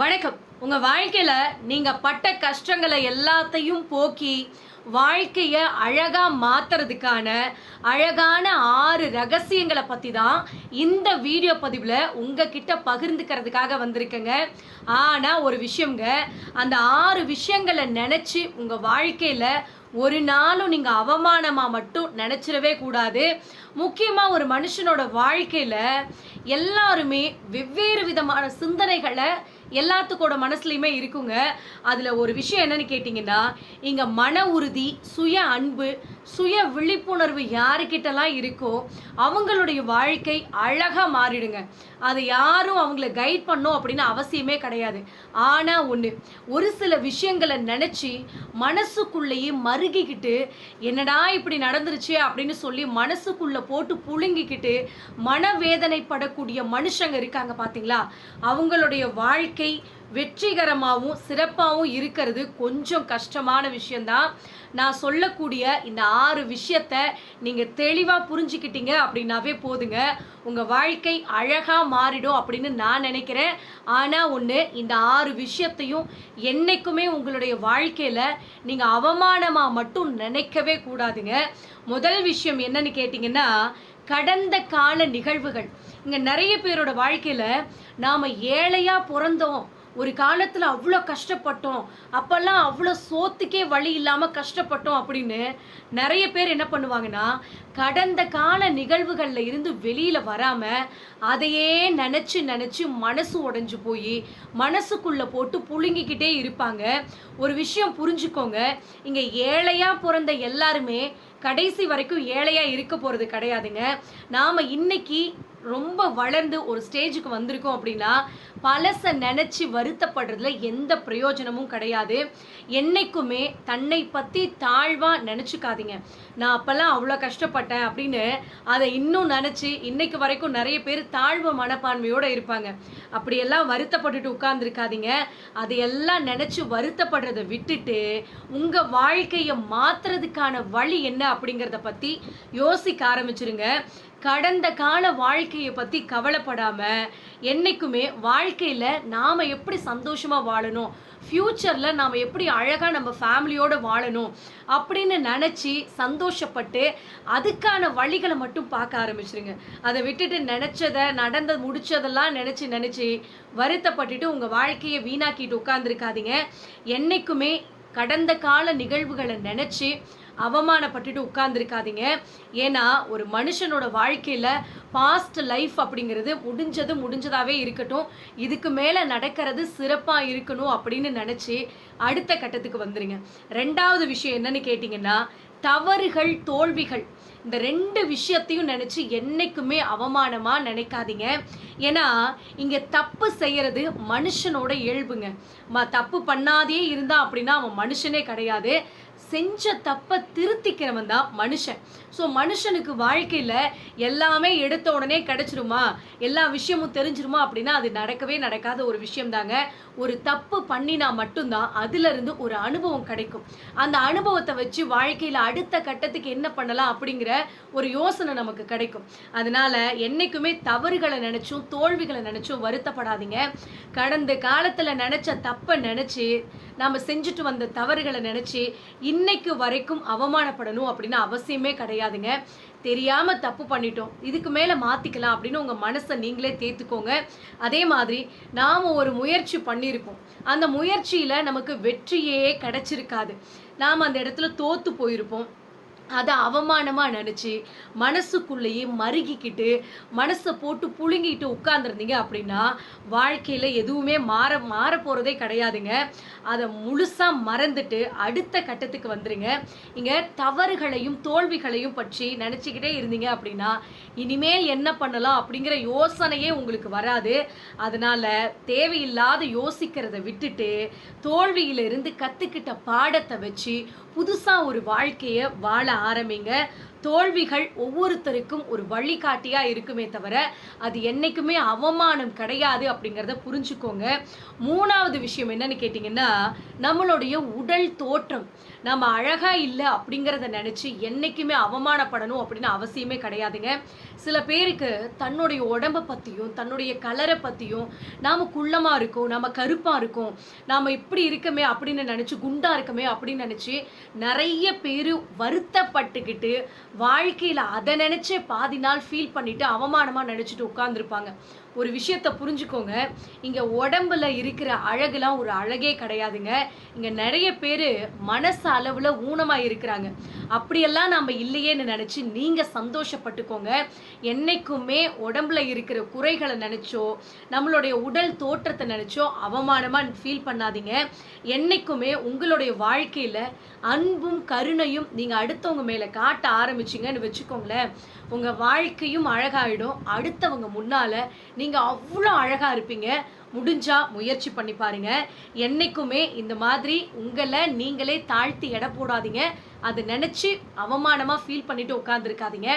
வணக்கம். உங்க வாழ்க்கையில நீங்க பட்ட கஷ்டங்களை எல்லாத்தையும் போக்கி வாழ்க்கைய அழகா மாத்துறதுக்கான அழகான ஆறு ரகசியங்களை பத்தி தான் இந்த வீடியோ பதிவுல உங்ககிட்ட பகிர்ந்துக்கிறதுக்காக வந்திருக்கேங்க. ஆனா ஒரு விஷயங்க அந்த ஆறு விஷயங்களை நினைச்சு உங்க வாழ்க்கையில ஒரு நாளும் நீங்க அவமானமா மட்டும் நினைச்சிடவே கூடாது. முக்கியமா ஒரு மனுஷனோட வாழ்க்கையில எல்லாருமே வெவ்வேறு விதமான சிந்தனைகளை எல்லாத்துக்கோட மனசுலையுமே இருக்குங்க. அதில் ஒரு விஷயம் என்னன்னு கேட்டிங்கன்னா இங்கே மன உறுதி சுய அன்பு சுய விழிப்புணர்வு யாருக்கிட்டலாம் இருக்கோ அவங்களுடைய வாழ்க்கை அழகாக மாறிடுங்க. அது யாரும் அவங்கள கைட் பண்ணும் அப்படின்னு அவசியமே கிடையாது. ஆனால் ஒன்று ஒரு சில விஷயங்களை நினச்சி மனசுக்குள்ளேயே மருகிக்கிட்டு என்னடா இப்படி நடந்துருச்சு? அப்படின்னு சொல்லி மனசுக்குள்ளே போட்டு புழுங்கிக்கிட்டு மனவேதனைப்படக்கூடிய மனுஷங்க இருக்காங்க பார்த்தீங்களா அவங்களுடைய வாழ்க்கை வெற்றிகரமாகவும் சிறப்பாகவும் இருக்கிறது கொஞ்சம் கஷ்டமான விஷயந்தான் நான் சொல்லக்கூடிய இந்த ஆறு விஷயத்த நீங்கள் தெளிவாக புரிஞ்சுக்கிட்டீங்க அப்படின்னாவே போதுங்க. உங்கள் வாழ்க்கை அழகாக மாறிடும் அப்படின்னு நான் நினைக்கிறேன். ஆனால் ஒன்று இந்த ஆறு விஷயத்தையும் என்னைக்குமே உங்களுடைய வாழ்க்கையில் நீங்கள் அவமானமாக மட்டும் நினைக்கவே கூடாதுங்க. முதல் விஷயம் என்னன்னு கேட்டிங்கன்னா கடந்த கால நிகழ்வுகள். இங்கே நிறைய பேரோட வாழ்க்கையில் நாம் ஏழையாக பிறந்தோம். ஒரு காலத்தில் அவ்வளோ கஷ்டப்பட்டோம் அப்போல்லாம் அவ்வளோ சோத்துக்கே வழி இல்லாமல் கஷ்டப்பட்டோம் அப்படின்னு நிறைய பேர் என்ன பண்ணுவாங்கன்னா கடந்த கால நிகழ்வுகளில் இருந்து வெளியில் வராமல் அதையே நினச்சி நினச்சி மனசு உடஞ்சு போய் மனசுக்குள்ளே போட்டு புழுங்கிக்கிட்டே இருப்பாங்க. ஒரு விஷயம் புரிஞ்சுக்கோங்க இங்கே ஏழையாக பிறந்த எல்லாருமே கடைசி வரைக்கும் ஏழையாக இருக்க போகிறது கிடையாதுங்க. நாம் இன்னைக்கு ரொம்ப வளர்ந்து ஒரு ஸ்டேஜுக்கு வந்திருக்கோம் அப்படின்னா பழசை நினச்சி வருத்தப்படுறதுல எந்த பிரயோஜனமும் கிடையாது. என்னைக்குமே தன்னை பற்றி தாழ்வாக நினச்சிக்காதீங்க. நான் அப்போல்லாம் அவ்வளோ கஷ்டப்பட்டேன் அப்படின்னு அதை இன்னும் நினச்சி இன்னைக்கு வரைக்கும் நிறைய பேர் தாழ்வு மனப்பான்மையோடு இருப்பாங்க. அப்படியெல்லாம் வருத்தப்பட்டுட்டு உட்கார்ந்துருக்காதீங்க. அதையெல்லாம் நினச்சி வருத்தப்படுறதை விட்டுட்டு உங்கள் வாழ்க்கையை மாற்றுறதுக்கான வழி என்ன அப்படிங்கிறத பற்றி யோசிக்க ஆரம்பிச்சிருங்க. கடந்த கால வாழ்க்கையை பற்றி கவலைப்படாமல் என்றைக்குமே வாழ்க்கையில் நாம் எப்படி சந்தோஷமாக வாழணும்? ஃப்யூச்சரில் நாம் எப்படி அழகாக நம்ம ஃபேமிலியோடு வாழணும்? அப்படின்னு நினச்சி சந்தோஷப்பட்டு அதுக்கான வழிகளை மட்டும் பார்க்க ஆரம்பிச்சிருங்க. அதை விட்டுட்டு நினச்சதை நடந்த முடிச்சதெல்லாம் நினச்சி நினச்சி வருத்தப்பட்டுட்டு உங்கள் வாழ்க்கையை வீணாக்கிட்டு உட்காந்துருக்காதீங்க என்றைக்குமே கடந்த கால நிகழ்வுகளை நினச்சி அவமானப்பட்டுட்டு உட்கார்ந்துருக்காதீங்க. ஏன்னா ஒரு மனுஷனோட வாழ்க்கையில் பாஸ்ட் லைஃப் அப்படிங்கிறது முடிஞ்சது முடிஞ்சதாகவே இருக்கட்டும். இதுக்கு மேலே நடக்கிறது சிறப்பாக இருக்கணும் அப்படின்னு நினச்சி அடுத்த கட்டத்துக்கு வந்துடுங்க ரெண்டாவது விஷயம் என்னன்னு கேட்டிங்கன்னா தவறுகள் தோல்விகள். இந்த ரெண்டு விஷயத்தையும் நினச்சி என்னைக்குமே அவமானமாக நினைக்காதீங்க. ஏன்னா இங்கே தப்பு செய்கிறது மனுஷனோட இயல்புங்க. ம தப்பு பண்ணாதே இருந்தா அப்படின்னா அவன் மனுஷனே கிடையாது. செஞ்ச தப்பை திருத்திக்கிறவன் தான் மனுஷன். ஸோ மனுஷனுக்கு வாழ்க்கையில் எல்லாமே எடுத்த உடனே கிடைச்சிருமா? எல்லா விஷயமும் தெரிஞ்சிருமா அப்படின்னா அது நடக்கவே நடக்காத ஒரு விஷயம் தாங்க. ஒரு தப்பு பண்ணினா மட்டும்தான் அதுலேருந்து ஒரு அனுபவம் கிடைக்கும். அந்த அனுபவத்தை வச்சு வாழ்க்கையில் அடுத்த கட்டத்துக்கு என்ன பண்ணலாம் அப்படிங்கிற ஒரு யோசனை நமக்கு கிடைக்கும். அதனால என்னைக்குமே தவறுகளை நினச்சும் தோல்விகளை நினச்சும் வருத்தப்படாதீங்க. கடந்த காலத்தில் நினச்ச தப்பை நினச்சி நாம் செஞ்சுட்டு வந்த தவறுகளை நினச்சி இன்னைக்கு வரைக்கும் அவமானப்படணும் அப்படின்னு அவசியமே கிடையாதுங்க. தெரியாம தப்பு பண்ணிட்டோம். இதுக்கு மேல மாத்திக்கலாம் அப்படின்னு உங்க மனசை நீங்களே தேத்துக்கோங்க. அதே மாதிரி நாம ஒரு முயற்சி பண்ணியிருக்கோம். அந்த முயற்சியில நமக்கு வெற்றியே கிடைச்சிருக்காது. நாம் அந்த இடத்துல தோத்து போயிருப்போம். அதை அவமானமாக நினச்சி மனசுக்குள்ளேயே மருகிக்கிட்டு மனசை போட்டு புழுங்கிட்டு உட்காந்துருந்தீங்க அப்படின்னா வாழ்க்கையில் எதுவுமே மாற மாற போகிறதே கிடையாதுங்க. அதை முழுசாக மறந்துட்டு அடுத்த கட்டத்துக்கு வந்துருங்க. இங்கே தவறுகளையும் தோல்விகளையும் பற்றி நினச்சிக்கிட்டே இருந்தீங்க அப்படின்னா இனிமேல் என்ன பண்ணலாம் அப்படிங்கிற யோசனையே உங்களுக்கு வராது. அதனால் தேவையில்லாத யோசிக்கிறத விட்டுட்டு தோல்வியிலிருந்து கற்றுக்கிட்ட பாடத்தை வச்சு புதுசாக ஒரு வாழ்க்கையை வாழ ஆரம்பிங்க. தோல்விகள் ஒவ்வொருத்தருக்கும் ஒரு வழிகாட்டியாக இருக்குமே தவிர அது என்றைக்குமே அவமானம் கிடையாது அப்படிங்கிறத புரிஞ்சுக்கோங்க. மூணாவது விஷயம் என்னன்னு கேட்டிங்கன்னா நம்மளுடைய உடல் தோற்றம். நம்ம அழகாக இல்லை அப்படிங்கிறத நினச்சி என்றைக்குமே அவமானப்படணும் அப்படின்னு அவசியமே கிடையாதுங்க. சில பேருக்கு தன்னுடைய உடம்பை பற்றியும் தன்னுடைய கலரை பற்றியும் நாம் குள்ளமாக இருக்கோம் நம்ம கருப்பாக இருக்கும். நாம் இப்படி இருக்கமே அப்படின்னு நினச்சி குண்டாக இருக்கமே அப்படின்னு நினச்சி நிறைய பேர் வருத்தப்பட்டுக்கிட்டு வாழ்க்கையில அதை நினைச்சே பாதி நாள் ஃபீல் பண்ணிட்டு அவமானமா நினைச்சிட்டு உட்காந்துருப்பாங்க ஒரு விஷயத்தை புரிஞ்சுக்கோங்க. இங்கே உடம்புல இருக்கிற அழகுலாம் ஒரு அழகே கிடையாதுங்க. இங்கே நிறைய பேர் மனசு அளவில் ஊனமாக இருக்கிறாங்க. அப்படியெல்லாம் நம்ம இல்லையேன்னு நினச்சி நீங்கள் சந்தோஷப்பட்டுக்கோங்க. என்னைக்குமே உடம்புல இருக்கிற குறைகளை நினச்சோ நம்மளுடைய உடல் தோற்றத்தை நினச்சோ அவமானமாக ஃபீல் பண்ணாதீங்க. என்றைக்குமே உங்களுடைய வாழ்க்கையில் அன்பும் கருணையும் நீங்கள் அடுத்தவங்க மேலே காட்ட ஆரம்பிச்சிங்கன்னு வச்சுக்கோங்களேன். உங்கள் வாழ்க்கையும் அழகாயிடும். அடுத்தவங்க முன்னால் நீங்கள் அவ்வளோ அழகாக இருப்பீங்க. முடிஞ்சால் முயற்சி பண்ணி பாருங்க. என்றைக்குமே இந்த மாதிரி உங்களை நீங்களே தாழ்த்தி எடை போடாதீங்க. அதை நினச்சி அவமானமாக ஃபீல் பண்ணிவிட்டு உட்காந்துருக்காதீங்க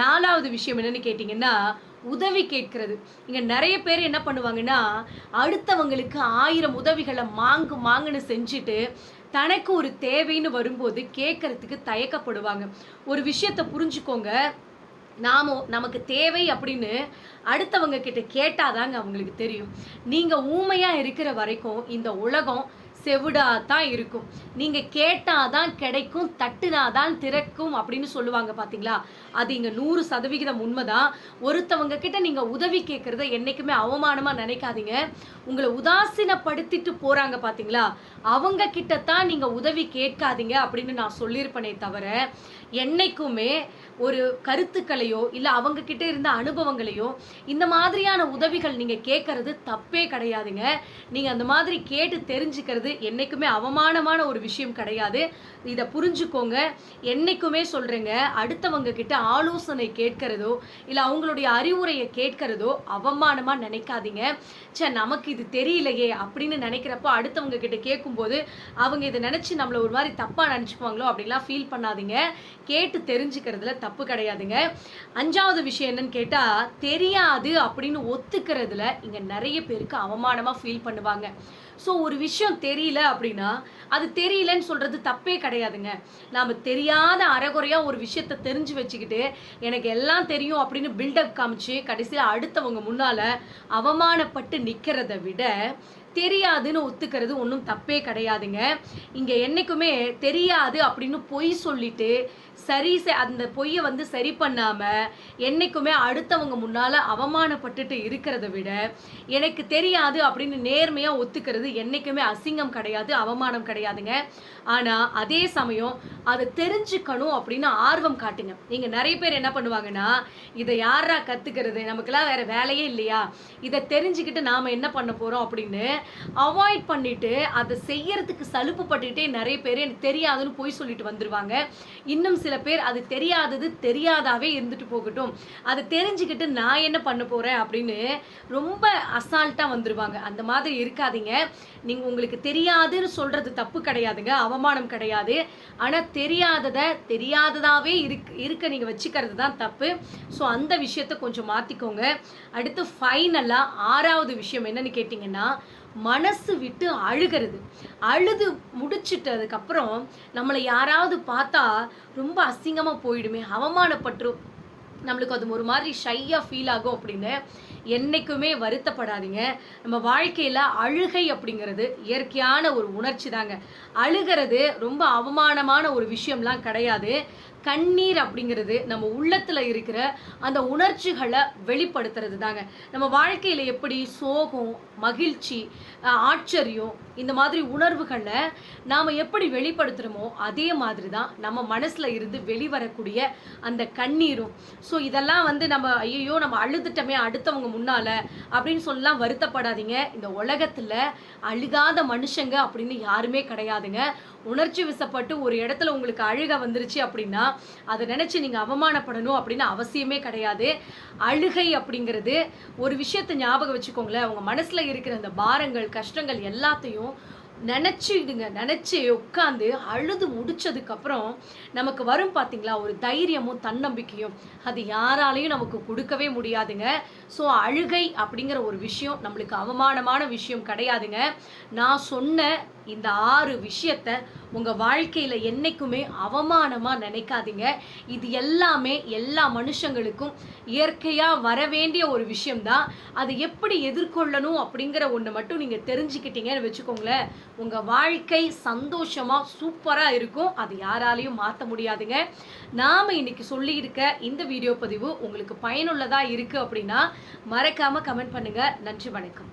நாலாவது விஷயம் என்னன்னு கேட்டிங்கன்னா உதவி கேட்கிறது. இங்கே நிறைய பேர் என்ன பண்ணுவாங்கன்னா அடுத்தவங்களுக்கு ஆயிரம் உதவிகளை மாங்கு மாங்குன்னு செஞ்சுட்டு தனக்கு ஒரு தேவைன்னு வரும்போது கேட்கறதுக்கு தயக்கப்படுவாங்க. ஒரு விஷயத்தை புரிஞ்சுக்கோங்க. நாம நமக்கு தேவை அப்படின்னு அடுத்தவங்க கிட்ட கேட்டாதாங்க அவங்களுக்கு தெரியும். நீங்க ஊமையா இருக்கிற வரைக்கும் இந்த உலகம் செவிடா தான் இருக்கும். நீங்க கேட்டாதான் கிடைக்கும் தட்டுனா தான் திறக்கும் அப்படின்னு சொல்லுவாங்க பாத்தீங்களா? அது இங்க நூறு சதவிகிதம் உண்மைதான். ஒருத்தவங்க கிட்ட நீங்க உதவி கேட்கறத என்னைக்குமே அவமானமா நினைக்காதீங்க. உங்களை உதாசீனப்படுத்திட்டு போறாங்க பாத்தீங்களா? அவங்க கிட்ட தான் நீங்க உதவி கேட்காதீங்க அப்படின்னு நான் சொல்லியிருப்பேனே தவிர என்னைக்குமே ஒரு கருத்துக்களையோ இல்ல அவங்க கிட்ட இருந்த அனுபவங்களையோ இந்த மாதிரியான உதவிகள் நீங்க கேட்கறது தப்பே கிடையாதுங்க. நீங்க அந்த மாதிரி கேட்டு தெரிஞ்சுக்கிறது என்னைக்குமே அவமானமான ஒரு விஷயம் கிடையாது. இதை புரிஞ்சுக்கோங்க. என்னைக்குமே சொல்கிறேங்க அடுத்தவங்க கிட்ட ஆலோசனை கேட்கிறதோ இல்லை அவங்களுடைய அறிவுரையை கேட்கிறதோ அவமானமாக நினைக்காதீங்க. ச்சே நமக்கு இது தெரியலையே அப்படின்னு நினைக்கிறப்போ அடுத்தவங்க கிட்ட கேட்கும்போது அவங்க இதை நினச்சி நம்மளை ஒரு மாதிரி தப்பாக நினச்சிக்குவாங்களோ அப்படிலாம் ஃபீல் பண்ணாதீங்க. கேட்டு தெரிஞ்சுக்கிறதுல தப்பு கிடையாதுங்க. அஞ்சாவது விஷயம் என்னன்னு கேட்டால் தெரியாது அப்படின்னு ஒத்துக்கிறதுல இங்கே நிறைய பேருக்கு அவமானமாக ஃபீல் பண்ணுவாங்க. ஸோ ஒரு விஷயம் தெரியல அப்படின்னா அது தெரியலன்னு சொல்றது தப்பே கிடையாதுங்க. நாம தெரியாத அறகுறையாக ஒரு விஷயத்த தெரிஞ்சு வச்சுக்கிட்டு எனக்கு எல்லாம் தெரியும் அப்படின்னு பில்டப் காமிச்சு கடைசியில் அடுத்தவங்க முன்னால அவமானப்பட்டு நிற்கிறத விட தெரியாதுன்னு ஒத்துக்கிறது ஒன்றும் தப்பே கிடையாதுங்க. இங்கே என்னைக்குமே தெரியாது அப்படின்னு பொய் சொல்லிட்டு சரி அந்த பொய்யை வந்து சரி பண்ணாமல் என்னைக்குமே அடுத்தவங்க முன்னால் அவமானப்பட்டுட்டு இருக்கிறத விட எனக்கு தெரியாது அப்படின்னு நேர்மையாக ஒத்துக்கிறது என்றைக்குமே அசிங்கம் கிடையாது அவமானம் கிடையாதுங்க. ஆனால் அதே சமயம் அதை தெரிஞ்சுக்கணும் அப்படின்னு ஆர்வம் காட்டுங்க. நீங்கள் நிறைய பேர் என்ன பண்ணுவாங்கன்னா இதை யாரா கற்றுக்கிறது நமக்கெல்லாம் வேறு வேலையே இல்லையா? இதை தெரிஞ்சுக்கிட்டு நாம் என்ன பண்ண போகிறோம் அப்படின்னு அவாய்ட் பண்ணிட்டு அதை செய்யறதுக்கு சலுப்பு பட்டுக்கிட்டே நிறைய பேர் எனக்கு தெரியாதுன்னு போய் சொல்லிட்டு வந்துருவாங்க. இன்னும் சில பேர் அது தெரியாதது தெரியாதாவே இருந்துட்டு போகட்டும். அதை தெரிஞ்சுக்கிட்டு நான் என்ன பண்ண போறேன் அப்படின்னு ரொம்ப அசால்ட்டா வந்துருவாங்க. அந்த மாதிரி இருக்காதீங்க. நீங்க உங்களுக்கு தெரியாதுன்னு சொல்றது தப்பு கிடையாதுங்க. அவமானம் கிடையாது. ஆனா தெரியாததை தெரியாததாவே இருக்கு இருக்க நீங்க வச்சுக்கிறது தான் தப்பு. ஸோ அந்த விஷயத்த கொஞ்சம் மாத்திக்கோங்க. அடுத்து ஃபைனலாக ஆறாவது விஷயம் என்னன்னு கேட்டிங்கன்னா மனசு விட்டு அழுகிறது. அழுது முடிச்சிட்டதுக்கப்புறம் நம்மளை யாராவது பார்த்தா ரொம்ப அசிங்கமாக போயிடுமே அவமானப்பட்டுரும் நம்மளுக்கு அது ஒரு மாதிரி ஷையாக ஃபீல் ஆகும் அப்படின்னு என்றைக்குமே வருத்தப்படாதீங்க. நம்ம வாழ்க்கையில் அழுகை அப்படிங்கிறது இயற்கையான ஒரு உணர்ச்சி தாங்க அழுகிறது ரொம்ப அவமானமான ஒரு விஷயம்லாம் கிடையாது. கண்ணீர் அப்படிங்கிறது நம்ம உள்ளத்தில் இருக்கிற அந்த உணர்ச்சிகளை வெளிப்படுத்துறது தாங்க நம்ம வாழ்க்கையில் எப்படி சோகம் மகிழ்ச்சி ஆச்சரியம் இந்த மாதிரி உணர்வுகளை நாம் எப்படி வெளிப்படுத்துகிறோமோ அதே மாதிரி தான் நம்ம மனசில் இருந்து வெளிவரக்கூடிய அந்த கண்ணீரும். ஸோ இதெல்லாம் வந்து நம்ம ஐயோ நம்ம அழுதுட்டோமே அடுத்தவங்க முன்னால் அப்படின்னு சொல்லலாம் வருத்தப்படாதீங்க. இந்த உலகத்தில் அழுகாத மனுஷங்க அப்படின்னு யாருமே கிடையாதுங்க. உணர்ச்சி விசப்பட்டு ஒரு இடத்துல உங்களுக்கு அழுக வந்துருச்சு அப்படின்னா அதை நினைச்சு நீங்க அவமானப்படணும் அப்படின்னு அவசியமே கிடையாது. அழுகை அப்படிங்கிறது ஒரு விஷயத்தை ஞாபகம் வச்சுக்கோங்களேன். அவங்க மனசுல இருக்கிற அந்த பாரங்கள் கஷ்டங்கள் எல்லாத்தையும் நினச்சிடுங்க நினச்சி உட்காந்து அழுது முடிச்சதுக்கப்புறம் நமக்கு வரும் பார்த்தீங்களா ஒரு தைரியமும் தன்னம்பிக்கையும். அது யாராலையும் நமக்கு கொடுக்கவே முடியாதுங்க. ஸோ அழுகை அப்படிங்கிற ஒரு விஷயம் நம்மளுக்கு அவமானமான விஷயம் கிடையாதுங்க. நான் சொன்ன இந்த ஆறு விஷயத்த உங்கள் வாழ்க்கையில் என்றைக்குமே அவமானமாக நினைக்காதீங்க. இது எல்லாமே எல்லா மனுஷங்களுக்கும் இயற்கையாக வர வேண்டிய ஒரு விஷயம்தான். அதை எப்படி எதிர்கொள்ளணும் அப்படிங்கிற ஒன்று மட்டும் நீங்கள் தெரிஞ்சுக்கிட்டீங்கன்னு வச்சுக்கோங்களேன். உங்கள் வாழ்க்கை சந்தோஷமாக சூப்பராக இருக்கும். அது யாராலையும் மாற்ற முடியாதுங்க. நாம் இன்னைக்கு சொல்லியிருக்க இந்த வீடியோ பதிவு உங்களுக்கு பயனுள்ளதாக இருக்குது அப்படின்னா மறக்காமல் கமெண்ட் பண்ணுங்கள் நன்றி வணக்கம்.